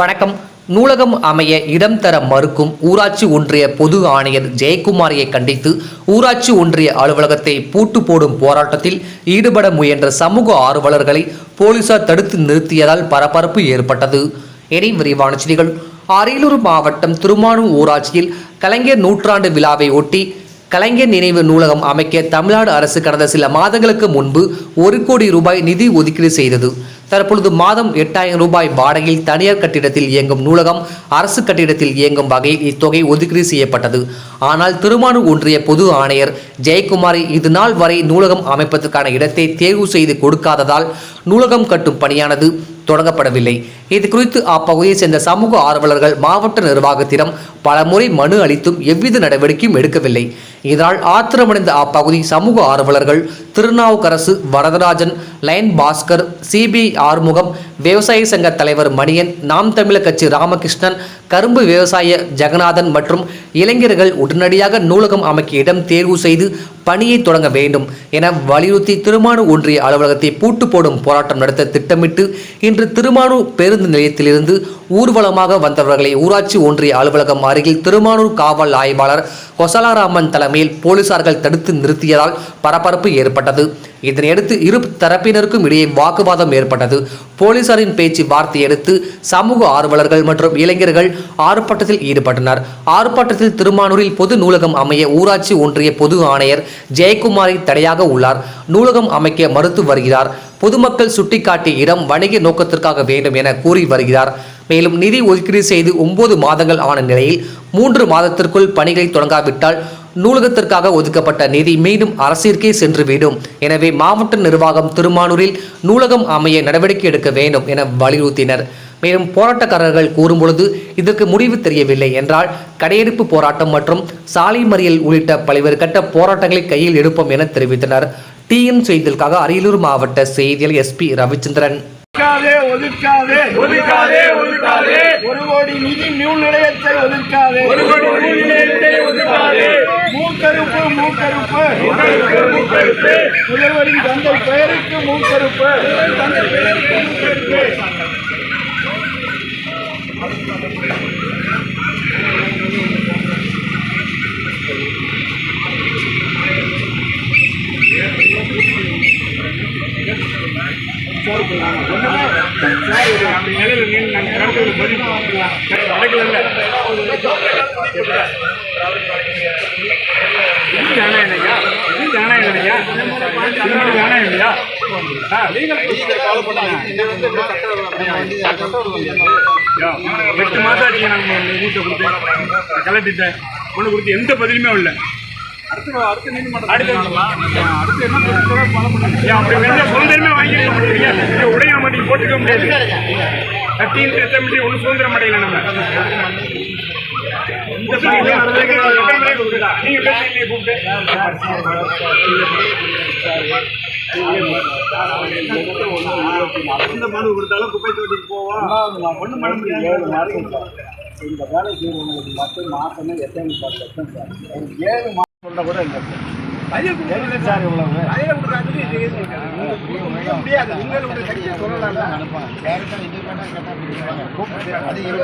வணக்கம். நூலகம் அமைய இடம் தர மறுக்கும் ஊராட்சி ஒன்றிய பொது ஆணையர் ஜெயக்குமாரியை கண்டித்து ஊராட்சி ஒன்றிய அலுவலகத்தை பூட்டு போடும் போராட்டத்தில் ஈடுபட முயன்ற சமூக ஆர்வலர்களை போலீசார் தடுத்து நிறுத்தியதால் பரபரப்பு ஏற்பட்டது. இனி விரிவான செய்திகள். அரியலூர் மாவட்டம் திருமானூர் ஊராட்சியில் கலைஞர் நூற்றாண்டு விழாவை ஒட்டி கலைஞர் நினைவு நூலகம் அமைக்க தமிழ்நாடு அரசு கடந்த சில மாதங்களுக்கு முன்பு ஒரு கோடி ரூபாய் நிதி ஒதுக்கீடு செய்தது. தற்பொழுது மாதம் எட்டாயிரம் ரூபாய் வாடகையில் தனியார் கட்டிடத்தில் இயங்கும் நூலகம் அரசு கட்டிடத்தில் இயங்கும் வகையில் இத்தொகை ஒதுக்கீடு செய்யப்பட்டது. ஆனால் திருமானூர் ஒன்றிய பொது ஆணையர் ஜெயக்குமாரை இது நாள் வரை நூலகம் அமைப்பதற்கான இடத்தை தேர்வு செய்து கொடுக்காததால் நூலகம் கட்டும் பணியானது தொடங்கப்படவில்லை. இது குறித்து அப்பகுதியை சேர்ந்த சமூக ஆர்வலர்கள் மாவட்ட நிர்வாகத்திடம் பலமுறை மனு அளித்தும் எவ்வித நடவடிக்கையும் எடுக்கவில்லை. இதனால் ஆத்திரமடைந்த அப்பகுதி சமூக ஆர்வலர்கள் திருநாவுக்கரசு வரதராஜன் லைன் பாஸ்கர் சிபி ஆறுமுகம் விவசாய சங்க தலைவர் மணியன் நாம் தமிழர் கட்சி ராமகிருஷ்ணன் கரும்பு விவசாய ஜெகநாதன் மற்றும் இளைஞர்கள் உடனடியாக நூலகம் அமைக்க இடம் தேர்வு செய்து பணியை தொடங்க வேண்டும் என வலியுறுத்தி திருமானு ஒன்றிய அலுவலகத்தை பூட்டு போடும் போராட்டம் நடத்த திட்டமிட்டு இன்று திருமானு பேருந்து நிலையத்திலிருந்து ஊர்வலமாக வந்தவர்களை ஊராட்சி ஒன்றிய அலுவலகம் அருகில் திருமானூர் காவல் ஆய்வாளர் கொசலாராமன் தலைமையில் போலீசார்கள் தடுத்து நிறுத்தியதால் பரபரப்பு ஏற்பட்டது. இதனையடுத்து இரு தரப்பினருக்கும் இடையே வாக்குவாதம் ஏற்பட்டது. போலீசாரின் பேச்சு வார்த்தையடுத்து சமூக ஆர்வலர்கள் மற்றும் இளைஞர்கள் ஆர்ப்பாட்டத்தில் ஈடுபட்டனர். ஆர்ப்பாட்டத்தில் திருமானூரில் பொது நூலகம் அமைய ஊராட்சி ஒன்றிய பொது ஆணையர் ஜெயக்குமாரை தடையாக உள்ளார். நூலகம் அமைக்க மறுத்து வருகிறார். பொதுமக்கள் சுட்டிக்காட்டிய இடம் வணிக நோக்கத்திற்காக வேண்டும் என கூறி வருகிறார். மேலும் நிதி ஒதுக்கீடு செய்து ஒன்பது மாதங்கள் ஆன நிலையில் மூன்று மாதத்திற்குள் பணிகளை தொடங்காவிட்டால் நூலகத்திற்காக ஒதுக்கப்பட்ட நிதி மீண்டும் அரசிற்கே சென்றுவிடும். எனவே மாவட்ட நிர்வாகம் திருமானூரில் நூலகம் அமைய நடவடிக்கை எடுக்க வேண்டும் என வலியுறுத்தினர். மேலும் போராட்டக்காரர்கள் கூறும்பொழுது இதற்கு முடிவு தெரியவில்லை என்றால் கடையெடுப்பு போராட்டம் மற்றும் சாலை மறியல் உள்ளிட்ட பல்வேறு கட்ட போராட்டங்களை கையில் எடுப்போம் என தெரிவித்தனர். டிஎன் செய்திகளுக்காக அரியலூர் மாவட்ட செய்தியாளர் எஸ்பி ரவிச்சந்திரன். ஒதுக்காதே ஒதுக்காதே. ஒதுக்காதே ஒதுக்காதே. ஒரு கோடி நிதி நூல் நிலையத்தை ஒதுக்காதே. ஒரு கோடி நூல் நிலையத்தை ஒதுக்காதே. மூக்கருப்பு மூக்கருப்பு. மூக்கறுப்பு, முதல்வரின் தந்தை பெயருக்கு மூக்கருப்பு தந்தை பெயருக்கு மூக்கருப்பு. நடக்கல இது தானே இல்லையா இது தானே இல்லையா இது மட்டும் தானே இல்லையா ஆ, யா, எட்டு மாதம் ஆச்சு நம்ம வீட்டை கொடுத்து கலட்டிட்டேன் ஒன்று கொடுத்து எந்த பதிலுமே இல்லை அடுத்து என்ன ஏன் அப்படி வேணா சுதந்திரமே வாங்கிக்க மாட்டீங்க இங்க உடைய மாட்டீங்க போட்டுக்க முடியாது கட்டின்னு திட்டமிட்டு ஒன்றும் சுதந்திரம் அடையல நம்ம. எந்த மனு கொடுத்தாலும் குப்பை தொட்டிக்கு போவோம் ஒன்றும் பண்ண முடியாது. ஏழு மாதம் இந்த வேலை செய்யறவங்களுக்கு மட்டும் மாசமே எத்தனை பத்து லட்சம் சார் ஏழு மாதம் சொல்ல கூட இல்லை அது.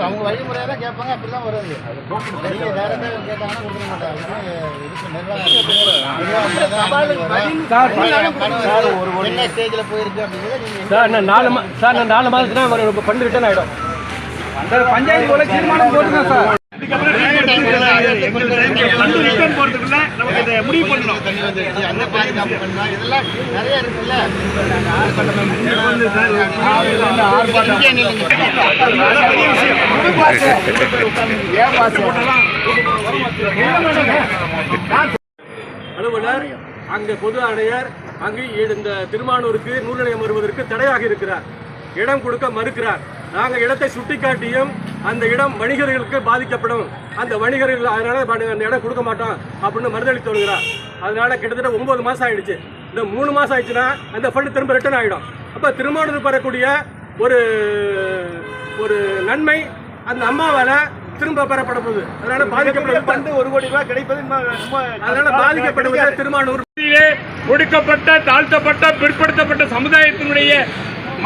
அவங்க வழிமுறையாக தான் கேட்பாங்க அப்படிதான் வருது. நீங்க direct ஆ கேட்டாங்கன்னா கொடுக்க மாட்டாங்க. இது இருக்கு, நிர்வாகம் என்ன ஸ்டேஜ்ல போயிருக்கு அப்படிங்கிறத நீங்க சார் நான் நாலு மா சார் நான் நாலு மாதத்துக்கு ரிட்டர்ன் ஆகிடும் பஞ்சாயத்து போல தீர்மானம் போட்டுங்க சார். ரிட்டர்ன் போறதுக்குள்ள நமக்கு இதை முடிவு பண்ணணும் அந்த பாதுகாப்பு இதெல்லாம் நிறைய இருக்குல்ல அலுவலர் அங்கு பொது ஆணையர் அங்கு இந்த திருமானூருக்கு நூல் நிலையம் வருவதற்கு தடையாக இருக்கிறார். இடம் கொடுக்க மறுக்கிறார். நாங்கள் இடத்தை சுட்டிக்காட்டியும் அந்த இடம் வணிகர்களுக்கு பாதிக்கப்படும். அந்த வணிகர்கள் அதனால அந்த இடம் கொடுக்க மாட்டோம் அப்படின்னு மறுதளித்து வருகிறார் அதனால கிட்டத்தட்ட ஒன்பது மாசம் ஆயிடுச்சு. இந்த மூணு மாசம் ஆயிடுச்சுன்னா அந்த ஃபண்டு திரும்ப ரிட்டர்ன் ஆகிடும் அப்போ திருமானூர் பெறக்கூடிய ஒரு ஒரு நன்மை அந்த அம்மாவால திரும்ப பெறப்பட போகுது. அதனால பாதிக்கப்படுவது பண்டு ஒரு கோடி ரூபாய் கிடைப்பது அதனால பாதிக்கப்படுவது திருமானூர் ஒடுக்கப்பட்ட தாழ்த்தப்பட்ட பிற்படுத்தப்பட்ட சமுதாயத்தினுடைய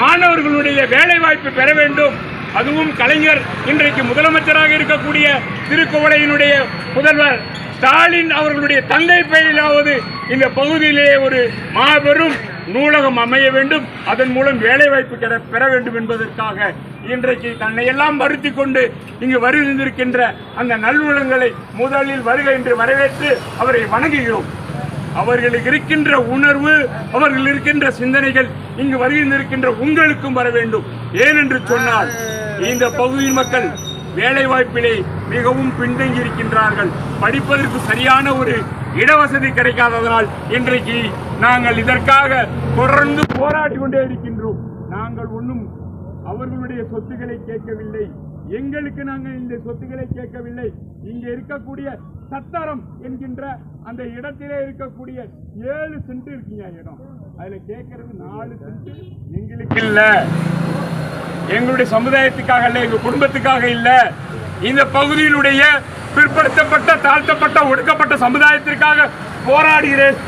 மாணவர்களுடைய வேலை வாய்ப்பு பெற வேண்டும். அதுவும் கலைஞர் இன்றைக்கு முதலமைச்சராக இருக்கக்கூடிய திருக்குவளையினுடைய முதல்வர் ஸ்டாலின் அவர்களுடைய தந்தை பெயரிலாவது இந்த பகுதியிலே ஒரு மாபெரும் நூலகம் அமைய வேண்டும். அதன் மூலம் வேலை வாய்ப்பு பெற வேண்டும் என்பதற்காக இன்றைக்கு தன்னை எல்லாம் வருத்தி கொண்டு இங்கு வருகின்றிருக்கின்ற அந்த நல்லுள்ளங்களை முதலில் வருக என்று வரவேற்று அவரை வணங்குகிறோம். அவர்களுக்கு இருக்கின்ற உணர்வு அவர்கள் இருக்கின்ற சிந்தனைகள் இங்கு வருகின்றிருக்கின்ற உங்களுக்கும் வர வேண்டும். ஏனென்று சொன்னால் இந்த பகுதியின் மக்கள் வேலை வாய்ப்பிலே மிகவும் பின்தங்கி இருக்கின்றார்கள். படிப்பதற்கு சரியான ஒரு இடவசதி கிடைக்காததனால் இன்றைக்கு நாங்கள் இதற்காக தொடர்ந்து போராடி கொண்டே இருக்கின்றோம். நாங்கள் ஒன்றும் அவர்களுடைய சொத்துக்களை கேட்கவில்லை. எங்களுக்கு நாங்கள் இந்த சொத்துக்களை கேட்கவில்லை. இங்கே இருக்கக்கூடிய சத்தரம் என்கின்ற அந்த இடத்திலே இருக்கக்கூடிய ஏழு சென்ட் இருக்குங்க இடம். அதுல கேட்கறது நாலு சென்ட் எங்களுக்கு இல்ல. எங்களுடைய சமுதாயத்துக்காக இல்ல எங்க குடும்பத்துக்காக இல்ல. இந்த பகுதியினுடைய பிற்படுத்தப்பட்ட தாழ்த்தப்பட்ட ஒடுக்கப்பட்ட சமுதாயத்திற்காக போராடுகிறேன்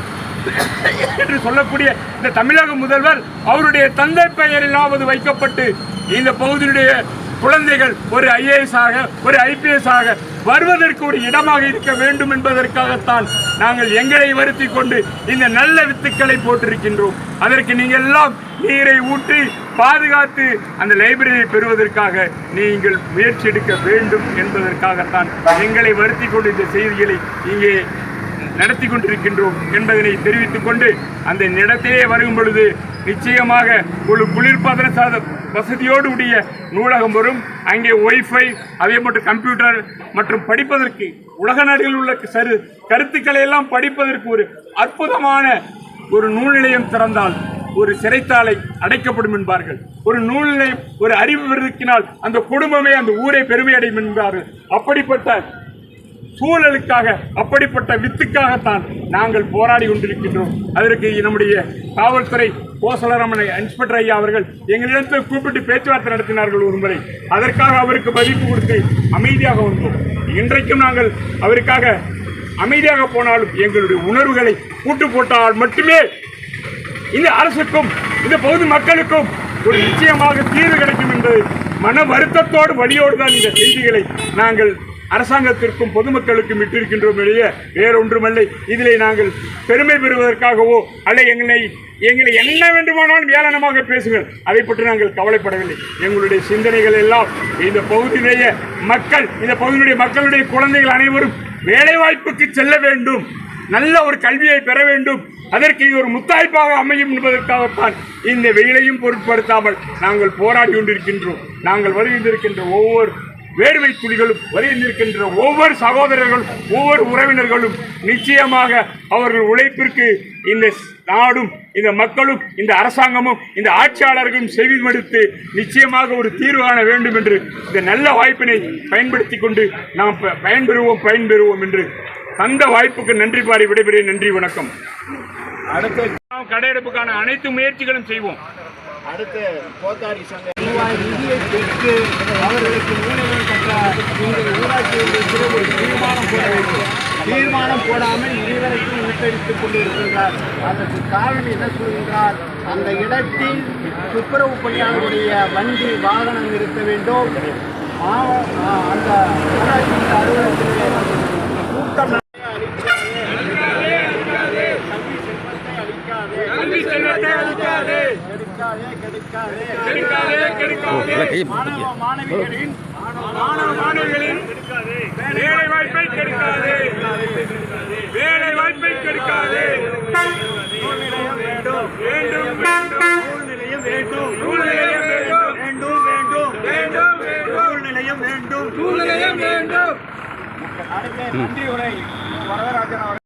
என்று சொல்லக்கூடிய இந்த தமிழக முதல்வர் அவருடைய தந்தை பெயரிலாவது வைக்கப்பட்டு இந்த பகுதியினுடைய குழந்தைகள் ஒரு ஐஏஎஸ் ஆக ஒரு ஐபிஎஸ் ஆக வருவதற்கு ஒரு இடமாக இருக்க வேண்டும் என்பதற்காகத்தான் நாங்கள் எங்களை வருத்தி கொண்டு இந்த நல்ல வித்துக்களை போட்டிருக்கின்றோம். அதற்கு நீங்கள் எல்லாம் நீரை ஊற்றி பாதுகாத்து அந்த லைப்ரரியை பெறுவதற்காக நீங்கள் முயற்சி எடுக்க வேண்டும் என்பதற்காகத்தான் எங்களை வருத்தி கொண்டு இந்த செய்திகளை இங்கே நடத்தி கொண்டிருக்கின்றோம் என்பதனை தெரிவித்துக் கொண்டு அந்த இடத்திலே வரும் பொழுது நிச்சயமாக ஒரு குளிர்பதன சாத வசதியோடு உடைய நூலகம் வரும். அங்கே ஒய்ஃபை அதே மற்றும் கம்ப்யூட்டர் மற்றும் படிப்பதற்கு உலக நாடுகளில் உள்ள சரு கருத்துக்களை எல்லாம் படிப்பதற்கு ஒரு அற்புதமான ஒரு நூல் நிலையம் திறந்தால் ஒரு சிறைத்தாளை அடைக்கப்படும் என்பார்கள். ஒரு நூல் நிலையம் ஒரு அறிவு விருதுக்கினால் அந்த குடும்பமே அந்த ஊரை பெருமையடையும் என்பார்கள். அப்படிப்பட்ட சூழலுக்காக அப்படிப்பட்ட வித்துக்காகத்தான் நாங்கள் போராடி கொண்டிருக்கின்றோம். அதற்கு நம்முடைய காவல்துறை கோசலரமனை இன்ஸ்பெக்டர் ஐயா அவர்கள் எங்களிடத்தில் கூப்பிட்டு பேச்சுவார்த்தை நடத்தினார்கள் ஒருமுறை. அதற்காக அவருக்கு மதிப்பு கொடுத்து அமைதியாக வந்தோம். இன்றைக்கும் நாங்கள் அவருக்காக அமைதியாக போனாலும் எங்களுடைய உணர்வுகளை கூட்டு போட்டால் மட்டுமே இந்த அரசுக்கும் இந்த பகுதி மக்களுக்கும் ஒரு நிச்சயமாக தீர்வு கிடைக்கும் என்பது மன வருத்தத்தோடு வழியோடு தான் இந்த செய்திகளை நாங்கள் அரசாங்கத்திற்கும் பொதுமக்களுக்கும் இட்டிருக்கின்றோம் வெளியே வேறொன்றுமில்லை. இதிலே நாங்கள் பெருமை பெறுவதற்காகவோ அல்ல எங்களை எங்களை என்ன வேண்டுமானாலும் ஏளனமாக பேசுங்கள். அதை பற்றி நாங்கள் கவலைப்படவில்லை. எங்களுடைய சிந்தனைகள் எல்லாம் இந்த பகுதியிலேயே மக்கள் இந்த பகுதியினுடைய மக்களுடைய குழந்தைகள் அனைவரும் வேலைவாய்ப்புக்கு செல்ல வேண்டும். நல்ல ஒரு கல்வியை பெற வேண்டும். அதற்கு இது ஒரு முத்தாய்ப்பாக அமையும் என்பதற்காகத்தான் இந்த வெயிலையும் பொருட்படுத்தாமல் நாங்கள் போராடி கொண்டிருக்கின்றோம். நாங்கள் வருகின்றிருக்கின்ற ஒவ்வொரு வேர்வை துளிகளும் வருகின்றிருக்கின்ற ஒவ்வொரு சகோதரர்களும் ஒவ்வொரு உறவினர்களும் நிச்சயமாக அவர்கள் உழைப்பிற்கு இந்த நாடும் இந்த மக்களும் இந்த அரசாங்கமும் இந்த ஆட்சியாளர்களும் செவிமடுத்து நிச்சயமாக ஒரு தீர்வு காண வேண்டும் என்று இந்த நல்ல வாய்ப்பினை பயன்படுத்தி கொண்டு நாம் பயன்பெறுவோம் பயன்பெறுவோம் என்று தந்த வாய்ப்புக்கு நன்றி பாரி விடைபெறுகிறேன். நன்றி வணக்கம். அடுத்து நாம் கடையெடுப்புக்கான அனைத்து முயற்சிகளும் செய்வோம். அடுத்து கோத்தாரி சங்க ரூபாய் நிதியை பெற்று அவர்களுக்கு நூலகம் கட்ட நீங்கள் ஊராட்சி ஒன்றியத்தில் ஒரு தீர்மானம் போட வேண்டும். தீர்மானம் போடாமல் இதுவரைக்கும் இழுத்தடித்துக் கொண்டிருக்கின்றார். அதற்கு காரணம் என்ன சொல்கின்றார்? அந்த இடத்தில் துப்புரவு பணியாளருடைய வண்டி வாகனம் நிறுத்த வேண்டும். ஆ, அந்த ஊராட்சி அலுவலகத்தில் கூட்டம் கல்வி செல்வத்தை அளிக்காதே கெடுக்காதே கெடுக்காதே கெடுக்காதே கெடுக்காதே மாணவ மாணவிகளின் மாணவ மாணவிகளின் வேலை வாய்ப்பை கெடுக்காதே. வேலை வாய்ப்பை கெடுக்காதே. வேண்டும். வேண்டும் வேண்டும். வேண்டும். வேண்டும் வேண்டும். வேண்டும் வேண்டும். நூல் நிலையம் வேண்டும். நூல் நிலையம் வேண்டும் அடுத்து நன்றி உரை. வரதராஜன் அவர்கள்